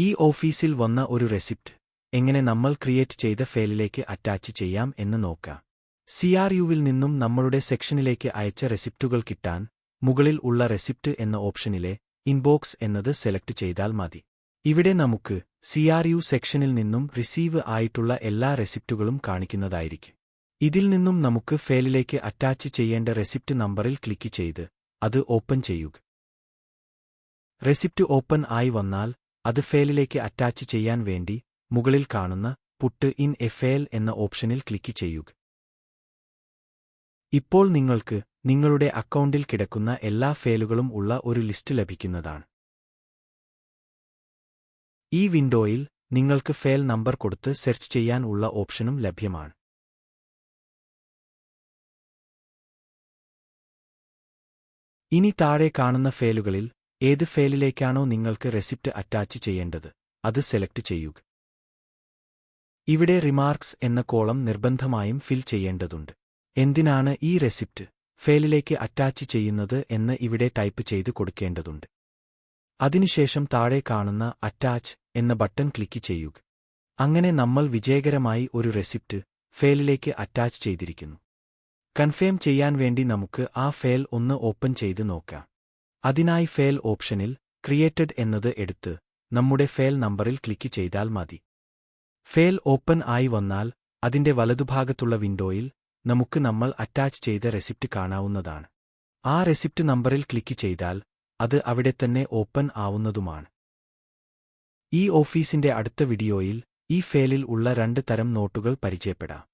ഈ ഓഫീസിൽ വന്ന ഒരു റെസിപ്റ്റ്. എങ്ങനെ നമ്മൾ ക്രിയേറ്റ് ചെയ്ത ഫയലിലേക്ക് അറ്റാച്ച് ചെയ്യാം എന്ന് നോക്കാം. സിആർയുവിൽ നിന്നും നമ്മളുടെ സെക്ഷനിലേക്ക് അയച്ച റെസിപ്റ്റുകൾ കിട്ടാൻ മുകളിൽ ഉള്ള റെസിപ്റ്റ് എന്ന ഓപ്ഷനിലെ ഇൻബോക്സ് എന്നത് സെലക്ട് ചെയ്താൽ മതി. ഇവിടെ നമുക്ക് സിആർയു സെക്ഷനിൽ നിന്നും റിസീവ് ആയിട്ടുള്ള എല്ലാ റെസിപ്റ്റുകളും കാണിക്കുന്നതായിരിക്കും. ഇതിൽ നിന്നും നമുക്ക് ഫയലിലേക്ക് അറ്റാച്ച് ചെയ്യേണ്ട റെസിപ്റ്റ് നമ്പറിൽ ക്ലിക്ക് ചെയ്ത് അത് ഓപ്പൺ ചെയ്യുക. റെസിപ്റ്റ് ഓപ്പൺ ആയി വന്നാൽ അത് ഫയലിലേക്ക് അറ്റാച്ച് ചെയ്യാൻ വേണ്ടി മുകളിൽ കാണുന്ന പുട്ട് ഇൻ എ ഫയൽ എന്ന ഓപ്ഷനിൽ ക്ലിക്ക് ചെയ്യുക. ഇപ്പോൾ നിങ്ങൾക്ക് നിങ്ങളുടെ അക്കൗണ്ടിൽ കിടക്കുന്ന എല്ലാ ഫയലുകളും ഉള്ള ഒരു ലിസ്റ്റ് ലഭിക്കുന്നതാണ്. ഈ വിൻഡോയിൽ നിങ്ങൾക്ക് ഫയൽ നമ്പർ കൊടുത്ത് സെർച്ച് ചെയ്യാൻ ഉള്ള ഓപ്ഷനും ലഭ്യമാണ്. ഇനി താഴെ കാണുന്ന ഫയലുകളിൽ ഏത് ഫയലിലേക്കാണോ നിങ്ങൾക്ക് റെസിപ്റ്റ് അറ്റാച്ച് ചെയ്യേണ്ടത് അത് സെലക്ട് ചെയ്യുക. ഇവിടെ റിമാർക്സ് എന്ന കോളം നിർബന്ധമായും ഫിൽ ചെയ്യേണ്ടതുണ്ട്. എന്തിനാണ് ഈ റെസിപ്റ്റ് ഫയലിലേക്ക് അറ്റാച്ച് ചെയ്യുന്നത് എന്ന് ഇവിടെ ടൈപ്പ് ചെയ്ത് കൊടുക്കേണ്ടതുണ്ട്. അതിനുശേഷം താഴെ കാണുന്ന അറ്റാച്ച് എന്ന ബട്ടൺ ക്ലിക്ക് ചെയ്യുക. അങ്ങനെ നമ്മൾ വിജയകരമായി ഒരു റെസിപ്റ്റ് ഫയലിലേക്ക് അറ്റാച്ച് ചെയ്തിരിക്കുന്നു. കൺഫേം ചെയ്യാൻ വേണ്ടി നമുക്ക് ആ ഫയൽ ഒന്ന് ഓപ്പൺ ചെയ്ത് നോക്കാം. അതിനായി ഫേൽ ഓപ്ഷനിൽ ക്രിയേറ്റഡ് എന്നത് എടുത്ത് നമ്മുടെ ഫേൽ നമ്പറിൽ ക്ലിക്ക് ചെയ്താൽ മതി. ഫേൽ ഓപ്പൺ ആയി വന്നാൽ അതിന്റെ വലതുഭാഗത്തുള്ള വിൻഡോയിൽ നമുക്ക് നമ്മൾ അറ്റാച്ച് ചെയ്ത റെസിപ്റ്റ് കാണാവുന്നതാണ്. ആ റെസിപ്റ്റ് നമ്പറിൽ ക്ലിക്ക് ചെയ്താൽ അത് അവിടെ തന്നെ ഓപ്പൺ ആവുന്നതുമാണ്. ഈ ഓഫീസിന്റെ അടുത്ത വീഡിയോയിൽ ഈ ഫേലിൽ ഉള്ള രണ്ട് തരം നോട്ടുകൾ പരിചയപ്പെടാം.